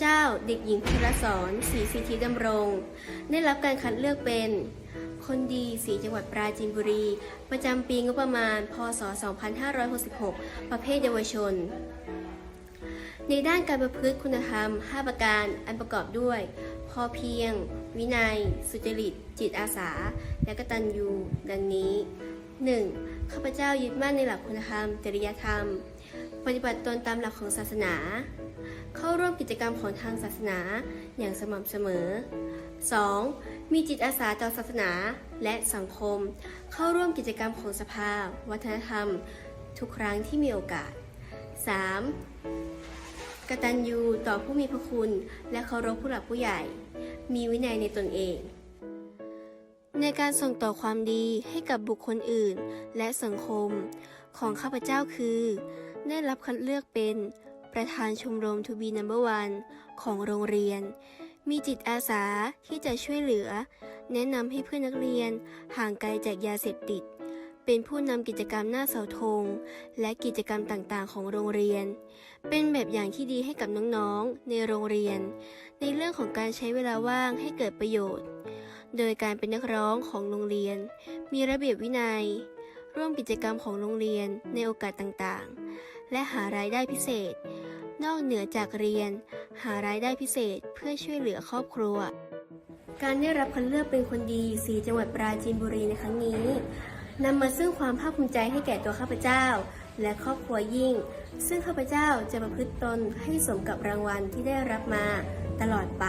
เจ้าเด็กหญิงพิรสอนศรีสิทธิดำรง ได้รับการคัดเลือกเป็น คนดีสีจังหวัดปราจีนบุรี ประจำปีงบประมาณ พศ 2566 ประเภทเยาวชน ในด้านการประพฤติคุณธรรม 5 ประการอันประกอบด้วย พอเพียง วินัย สุจริต จิตอาสา และกตัญญูดังนี้ 1. ข้าพเจ้ายึดมั่นในหลักคุณธรรม จริยธรรม ปฏิบัติตนตามหลักของศาสนา เข้าร่วมกิจกรรมของทางศาสนาอย่างสม่ำเสมอ 2. มีจิตอาสาต่อศาสนาและสังคม เข้าร่วมกิจกรรมของสภา วัฒนธรรม ทุกครั้งที่มีโอกาส 3. กตัญญูต่อผู้มีพระคุณ และเคารพผู้หลักผู้ใหญ่ มีวินัยในตนเอง ในการส่งต่อความดีให้กับบุคคลอื่น และสังคมของข้าพเจ้าคือ ได้รับคัดเลือกเป็นประธานชมรมทูบีนัมเบอร์วันของโรงเรียน มีจิตอาสาที่จะช่วยเหลือ แนะนำให้เพื่อนนักเรียนห่างไกลจากยาเสพติด เป็นผู้นำกิจกรรมหน้าเสาธง และกิจกรรมต่างๆ ของโรงเรียน เป็นแบบอย่างที่ดีให้กับน้องๆ ในโรงเรียน ในเรื่องของการใช้เวลาว่างให้เกิดประโยชน์ โดยการเป็นนักร้องของโรงเรียน มีระเบียบวินัย ร่วมกิจกรรมของโรงเรียนในโอกาสต่างๆ และหารายได้พิเศษ นอกเหนือจากเรียน หารายได้พิเศษเพื่อช่วยเหลือครอบครัว การได้รับคัดเลือกเป็นคนดีสีจังหวัดปราจีนบุรีในครั้งนี้นำมาซึ่งความภาคภูมิใจให้แก่ตัวข้าพเจ้า และครอบครัวยิ่ง ซึ่งข้าพเจ้าจะประพฤติตนให้สมกับรางวัลที่ได้รับมาตลอดไป